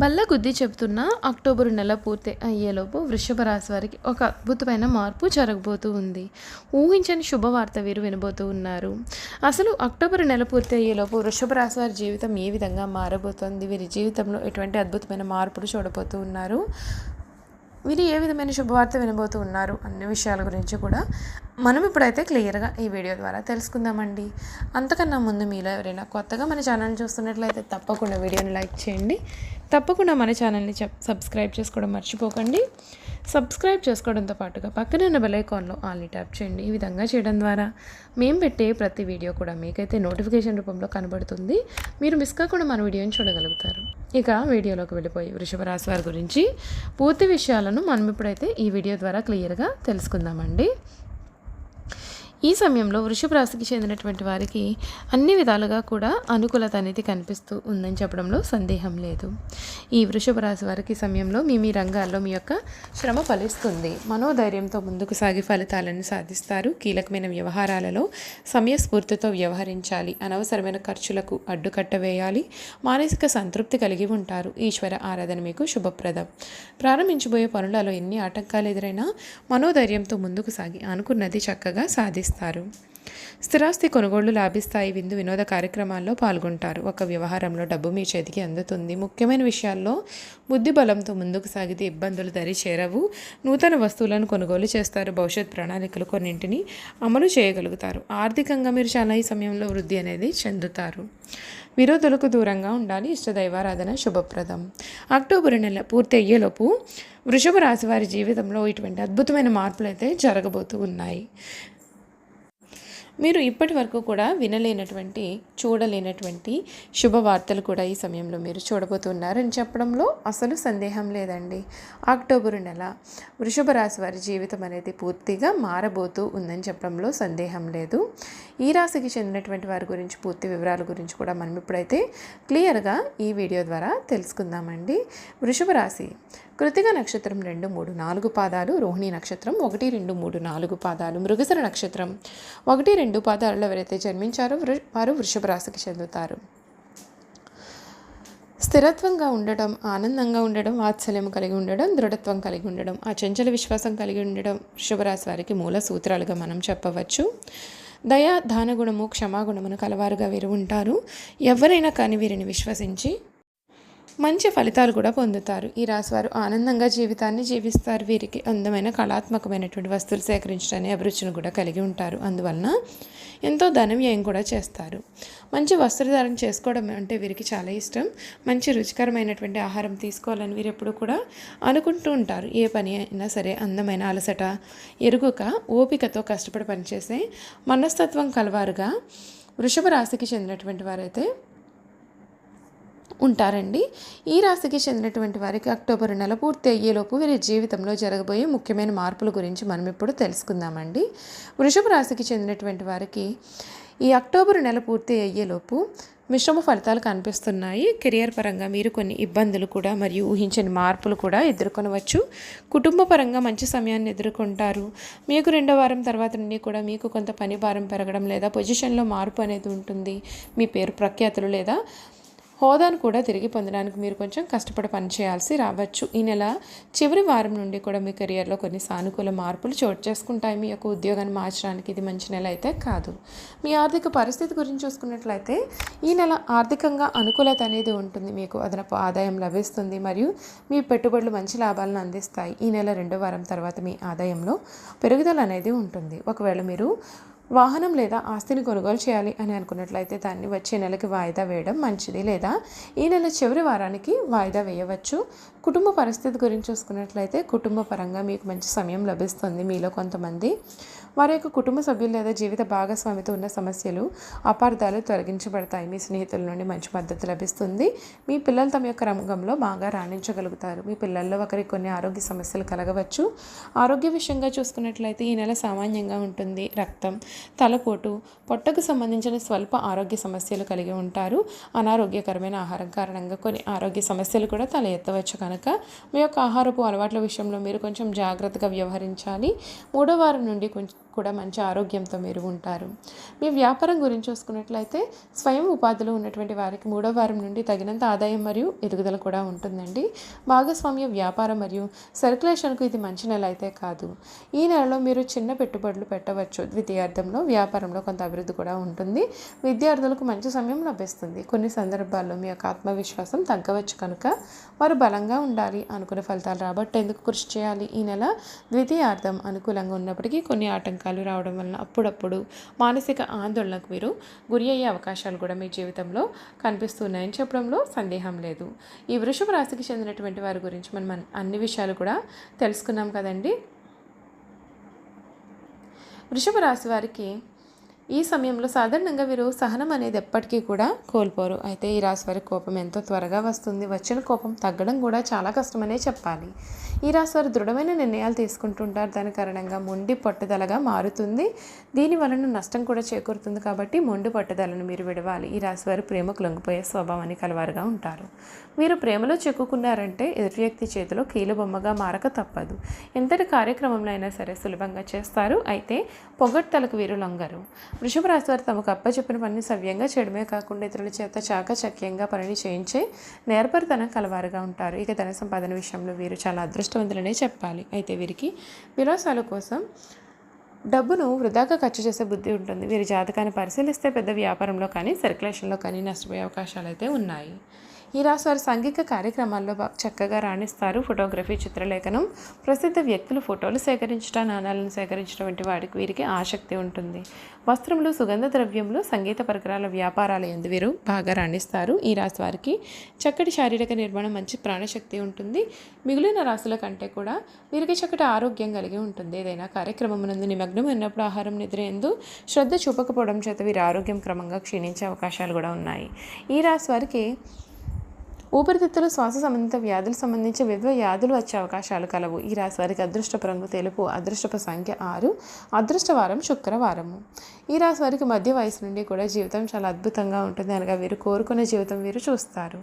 బల్ల గుద్ది చెబుతున్న అక్టోబర్ నెల పూర్తి అయ్యేలోపు వృషభ రాశి వారికి ఒక అద్భుతమైన మార్పు జరగబోతూ ఉంది. ఊహించని శుభవార్త వీరు వినబోతూ ఉన్నారు. అసలు అక్టోబర్ నెల పూర్తి అయ్యేలోపు వృషభ రాశి వారి జీవితం ఏ విధంగా మారబోతోంది? వీరి జీవితంలో ఎటువంటి అద్భుతమైన మార్పులు చూడబోతూ ఉన్నారు? వీరు ఏ విధమైన శుభవార్త వినబోతూ ఉన్నారు? అన్ని విషయాల గురించి కూడా మనం ఇప్పుడైతే క్లియర్గా ఈ వీడియో ద్వారా తెలుసుకుందామండి. అంతకన్నా ముందు మీలో ఎవరైనా కొత్తగా మన ఛానల్ చూస్తున్నట్లయితే తప్పకుండా వీడియోని లైక్ చేయండి. తప్పకుండా మన ఛానల్ని సబ్స్క్రైబ్ చేసుకోవడం మర్చిపోకండి. సబ్స్క్రైబ్ చేసుకోవడంతో పాటుగా పక్కన ఉన్న బెల్ ఐకాన్లో ఆల్ని ట్యాప్ చేయండి. ఈ విధంగా చేయడం ద్వారా మేము పెట్టే ప్రతి వీడియో కూడా మీకైతే నోటిఫికేషన్ రూపంలో కనబడుతుంది. మీరు మిస్ కాకుండా మన వీడియోని చూడగలుగుతారు. ఇక వీడియోలోకి వెళ్ళిపోయి వృషభ రాశి వారి గురించి పూర్తి విషయాలను మనం ఇప్పుడైతే ఈ వీడియో ద్వారా క్లియర్గా తెలుసుకుందామండి. ఈ సమయంలో వృషభ రాశికి చెందినటువంటి వారికి అన్ని విధాలుగా కూడా అనుకూలత అనేది కనిపిస్తూ ఉందని చెప్పడంలో సందేహం లేదు. ఈ వృషభ రాశి వారికి సమయంలో మీ మీ రంగాల్లో మీ యొక్క శ్రమ ఫలిస్తుంది. మనోధైర్యంతో ముందుకు సాగి ఫలితాలను సాధిస్తారు. కీలకమైన వ్యవహారాలలో సమయస్ఫూర్తితో వ్యవహరించాలి. అనవసరమైన ఖర్చులకు అడ్డుకట్ట వేయాలి. మానసిక సంతృప్తి కలిగి ఉంటారు. ఈశ్వర ఆరాధన మీకు శుభప్రదం. ప్రారంభించబోయే పనులలో ఎన్ని ఆటంకాలు ఎదురైనా మనోధైర్యంతో ముందుకు సాగి అనుకున్నది చక్కగా సాధిస్తారు. చేస్తారు. స్థిరాస్తి కొనుగోళ్ళు లాభిస్తాయి. విందు వినోద కార్యక్రమాల్లో పాల్గొంటారు. ఒక వ్యవహారంలో డబ్బు మీ చేతికి అందుతుంది. ముఖ్యమైన విషయాల్లో బుద్ధి బలంతో ముందుకు సాగితే ఇబ్బందులు దరి చేరవు. నూతన వస్తువులను కొనుగోలు చేస్తారు. భవిష్యత్ ప్రణాళికలు కొన్నింటిని అమలు చేయగలుగుతారు. ఆర్థికంగా మీరు చాలా ఈ సమయంలో వృద్ధి అనేది చెందుతారు. విరోధులకు దూరంగా ఉండాలి. ఇష్టదైవారాధన శుభప్రదం. అక్టోబర్ నెల పూర్తి అయ్యేలోపు వృషభ రాశి వారి జీవితంలో ఇటువంటి అద్భుతమైన మార్పులు అయితే జరగబోతూ ఉన్నాయి. మీరు ఇప్పటి వరకు కూడా వినలేనటువంటి చూడలేనటువంటి శుభవార్తలు కూడా ఈ సమయంలో మీరు చూడబోతున్నారని చెప్పడంలో అసలు సందేహం లేదండి. అక్టోబర్ నెల వృషభ రాశి వారి జీవితం అనేది పూర్తిగా మారబోతూ ఉందని చెప్పడంలో సందేహం లేదు. ఈ రాశికి చెందినటువంటి వారి గురించి పూర్తి వివరాల గురించి కూడా మనం ఇప్పుడైతే క్లియర్గా ఈ వీడియో ద్వారా తెలుసుకుందామండి. వృషభ రాశి కృతిక నక్షత్రం రెండు మూడు నాలుగు పాదాలు రోహిణి నక్షత్రం ఒకటి రెండు మూడు నాలుగు పాదాలు మృగసర నక్షత్రం ఒకటి రెండు పాదాలలో ఎవరైతే జన్మించారో వారు వృషభ రాశికి చెందుతారు. స్థిరత్వంగా ఉండడం ఆనందంగా ఉండడం వాత్సల్యం కలిగి ఉండడం దృఢత్వం కలిగి ఉండడం ఆ చంచల విశ్వాసం కలిగి ఉండడం వృషభరాశి వారికి మూల సూత్రాలుగా మనం చెప్పవచ్చు. దయా దానగుణము క్షమాగుణమును కలవారుగా వీరు ఉంటారు. ఎవరైనా కానీ వీరిని విశ్వసించి మంచి ఫలితాలు కూడా పొందుతారు. ఈ రాశివారు ఆనందంగా జీవితాన్ని జీవిస్తారు. వీరికి అందమైన కళాత్మకమైనటువంటి వస్తువులు సేకరించడానికి అభిరుచిని కూడా కలిగి ఉంటారు. అందువలన ఎంతో ధన వ్యయం కూడా చేస్తారు. మంచి వస్త్రధారణ చేసుకోవడం అంటే వీరికి చాలా ఇష్టం. మంచి రుచికరమైనటువంటి ఆహారం తీసుకోవాలని వీరు ఎప్పుడు కూడా అనుకుంటూ ఉంటారు. ఏ పని అయినా సరే అందమైన అలసట ఎరుగుక ఓపికతో కష్టపడి పనిచేసే మనస్తత్వం కలవారుగా వృషభ రాశికి చెందినటువంటి వారైతే ఉంటారండి. ఈ రాశికి చెందినటువంటి వారికి అక్టోబర్ నెల పూర్తి అయ్యేలోపు వీరి జీవితంలో జరగబోయే ముఖ్యమైన మార్పుల గురించి మనం ఇప్పుడు తెలుసుకుందామండి. వృషభ రాశికి చెందినటువంటి వారికి ఈ అక్టోబర్ నెల పూర్తి అయ్యేలోపు మిశ్రమ ఫలితాలు కనిపిస్తున్నాయి. కెరియర్ పరంగా మీరు కొన్ని ఇబ్బందులు కూడా మరియు ఊహించని మార్పులు కూడా ఎదుర్కొనవచ్చు. కుటుంబ పరంగా మంచి సమయాన్ని ఎదుర్కొంటారు. మీకు రెండో వారం తర్వాత నుండి కూడా మీకు కొంత పని భారం పెరగడం లేదా పొజిషన్లో మార్పు అనేది ఉంటుంది. మీ పేరు ప్రఖ్యాతులు లేదా హోదాను కూడా తిరిగి పొందడానికి మీరు కొంచెం కష్టపడి పనిచేయాల్సి రావచ్చు. ఈ నెల చివరి వారం నుండి కూడా మీ కెరియర్లో కొన్ని సానుకూల మార్పులు చోటు చేసుకుంటాయి. మీ యొక్క ఉద్యోగాన్ని మార్చడానికి ఇది మంచి నెల అయితే కాదు. మీ ఆర్థిక పరిస్థితి గురించి చూసుకున్నట్లయితే ఈ నెల ఆర్థికంగా అనుకూలత అనేది ఉంటుంది. మీకు అదనపు ఆదాయం లభిస్తుంది మరియు మీ పెట్టుబడులు మంచి లాభాలను అందిస్తాయి. ఈ నెల రెండో వారం తర్వాత మీ ఆదాయంలో పెరుగుదల అనేది ఉంటుంది. ఒకవేళ మీరు వాహనం లేదా ఆస్తిని కొనుగోలు చేయాలి అని అనుకున్నట్లయితే దాన్ని వచ్చే నెలకి వాయిదా వేయడం మంచిది లేదా ఈ నెల చివరి వారానికి వాయిదా వేయవచ్చు. కుటుంబ పరిస్థితి గురించి చూసుకున్నట్లయితే కుటుంబ పరంగా మీకు మంచి సమయం లభిస్తుంది మీలో కొంతమంది. వారి యొక్క కుటుంబ సభ్యులు లేదా జీవిత భాగస్వామితో ఉన్న సమస్యలు అపార్థాలు తొలగించబడతాయి. మీ స్నేహితుల నుండి మంచి మద్దతు లభిస్తుంది. మీ పిల్లలు తమ యొక్క రంగంలో బాగా రాణించగలుగుతారు. మీ పిల్లల్లో ఒకరికి కొన్ని ఆరోగ్య సమస్యలు కలగవచ్చు. ఆరోగ్య విషయంగా చూసుకున్నట్లయితే ఈ నెల సామాన్యంగా ఉంటుంది. రక్తం తలపోటు పొట్టకు సంబంధించిన స్వల్ప ఆరోగ్య సమస్యలు కలిగి ఉంటారు. అనారోగ్యకరమైన ఆహారం కారణంగా కొన్ని ఆరోగ్య సమస్యలు కూడా తల ఎత్తవచ్చు కనుక మీ యొక్క ఆహారపు అలవాట్ల విషయంలో మీరు కొంచెం జాగ్రత్తగా వ్యవహరించాలి. మూడో వారం నుండి కొంచెం కూడా మంచి ఆరోగ్యంతో మీరు ఉంటారు. మీ వ్యాపారం గురించి చూసుకున్నట్లయితే స్వయం ఉపాధిలో ఉన్నటువంటి వారికి మూడో వారం నుండి తగినంత ఆదాయం మరియు ఎదుగుదల కూడా ఉంటుందండి. భాగస్వామ్య వ్యాపారం మరియు సర్క్యులేషన్కు ఇది మంచి నెల అయితే కాదు. ఈ నెలలో మీరు చిన్న పెట్టుబడులు పెట్టవచ్చు. ద్వితీయార్థంలో వ్యాపారంలో కొంత అభివృద్ధి కూడా ఉంటుంది. విద్యార్థులకు మంచి సమయం లభిస్తుంది. కొన్ని సందర్భాల్లో మీ యొక్క ఆత్మవిశ్వాసం తగ్గవచ్చు కనుక వారు బలంగా ఉండాలి. అనుకున్న ఫలితాలు రాబట్టేందుకు కృషి చేయాలి. ఈ నెల ద్వితీయార్థం అనుకూలంగా ఉన్నప్పటికీ కొన్ని ఆటంకాలు రావడం వలన అప్పుడప్పుడు మానసిక ఆందోళనకు మీరు గురి అయ్యే అవకాశాలు కూడా మీ జీవితంలో కనిపిస్తున్నాయని చెప్పడంలో సందేహం లేదు. ఈ వృషభ రాశికి చెందినటువంటి వారి గురించి మనం అన్ని విషయాలు కూడా తెలుసుకున్నాం కదండి. వృషభ రాశి వారికి ఈ సమయంలో సాధారణంగా వీరు సహనం అనేది ఎప్పటికీ కూడా కోల్పోరు. అయితే ఈ రాశి వారి కోపం ఎంతో త్వరగా వస్తుంది. వచ్చిన కోపం తగ్గడం కూడా చాలా కష్టమనే చెప్పాలి. ఈ రాశి వారు దృఢమైన నిర్ణయాలు తీసుకుంటుంటారు. దాని కారణంగా మొండి పట్టుదలగా మారుతుంది. దీని వలన నష్టం కూడా చేకూరుతుంది కాబట్టి మొండి పట్టుదలను మీరు విడవాలి. ఈ రాశి వారు ప్రేమకు లొంగిపోయే స్వభావాన్ని కలవారుగా ఉంటారు. మీరు ప్రేమలో చిక్కుకున్నారంటే ఎదుటి వ్యక్తి చేతిలో కీలుబొమ్మగా మారక తప్పదు. ఎంతటి కార్యక్రమంలో అయినా సరే సులభంగా చేస్తారు. అయితే పొగడ్తలకు వీరు లొంగరు. వృషభ రాశి వారు తమకు అప్పచెప్పిన పనిని సవ్యంగా చేయడమే కాకుండా ఇతరుల చేత చాకచక్యంగా పనిని చేయించే నేర్పరితనం కలవారుగా ఉంటారు. ఇక ధన సంపాదన విషయంలో వీరు చాలా అదృష్టవంతులనే చెప్పాలి. అయితే వీరికి విలాసాల కోసం డబ్బును వృధాగా ఖర్చు చేసే బుద్ధి ఉంటుంది. వీరి జాతకాన్ని పరిశీలిస్తే పెద్ద వ్యాపారంలో కానీ సర్క్యులేషన్లో కానీ నష్టపోయే అవకాశాలు అయితే ఉన్నాయి. రాశి వారు సాంఘిక కార్యక్రమాల్లో చక్కగా రాణిస్తారు ఫోటోగ్రఫీ చిత్రలేఖనం. ప్రసిద్ధ వ్యక్తులు ఫోటోలు సేకరించడం నాణాలను సేకరించడం వంటి వాడికి వీరికి ఆసక్తి ఉంటుంది. వస్త్రములు సుగంధ ద్రవ్యములు సంగీత పరికరాల వ్యాపారాల ఎందు వీరు బాగా రాణిస్తారు. ఈ రాశి వారికి చక్కటి శారీరక నిర్మాణం మంచి ప్రాణశక్తి ఉంటుంది. మిగిలిన రాశుల కంటే కూడా వీరికి చక్కటి ఆరోగ్యం కలిగి ఉంటుంది. ఏదైనా కార్యక్రమం నందు నిమగ్నం ఉన్నప్పుడు ఆహారం నిద్ర ఎందు శ్రద్ధ చూపకపోవడం చేత వీరి ఆరోగ్యం క్రమంగా క్షీణించే అవకాశాలు కూడా ఉన్నాయి. ఈ రాశి వారికి ఊపిరితిత్తులు శ్వాస సంబంధిత వ్యాధులు సంబంధించి వివిధ వ్యాధులు వచ్చే అవకాశాలు కలవు. ఈ రాశి వారికి అదృష్టపు రంగు తెలుపు అదృష్టపు సంఖ్య ఆరు అదృష్టవారం శుక్రవారము ఈ రాశి వారికి మధ్య వయసు నుండి కూడా జీవితం చాలా అద్భుతంగా ఉంటుంది అనగా వీరు కోరుకునే జీవితం వీరు చూస్తారు.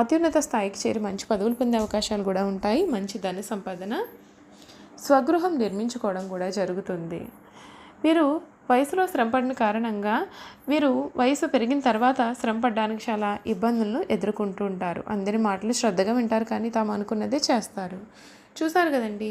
అత్యున్నత స్థాయికి చేరి మంచి పదవులు పొందే అవకాశాలు కూడా ఉంటాయి. మంచి ధన సంపాదన స్వగృహం నిర్మించుకోవడం కూడా జరుగుతుంది. వీరు వయసులో శ్రమపడిన కారణంగా వీరు వయసు పెరిగిన తర్వాత శ్రమ పడడానికి చాలా ఇబ్బందులను ఎదుర్కొంటూ ఉంటారు. అందరి మాటలు శ్రద్ధగా వింటారు కానీ తాము అనుకున్నదే చేస్తారు. చూసారు కదండి?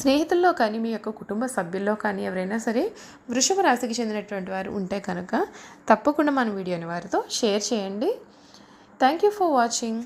స్నేహితుల్లో కానీ మీ యొక్క కుటుంబ సభ్యుల్లో కానీ ఎవరైనా సరే వృషభ రాశికి చెందినటువంటి వారు ఉంటే కనుక తప్పకుండా మన వీడియోని వారితో షేర్ చేయండి. Thank you for watching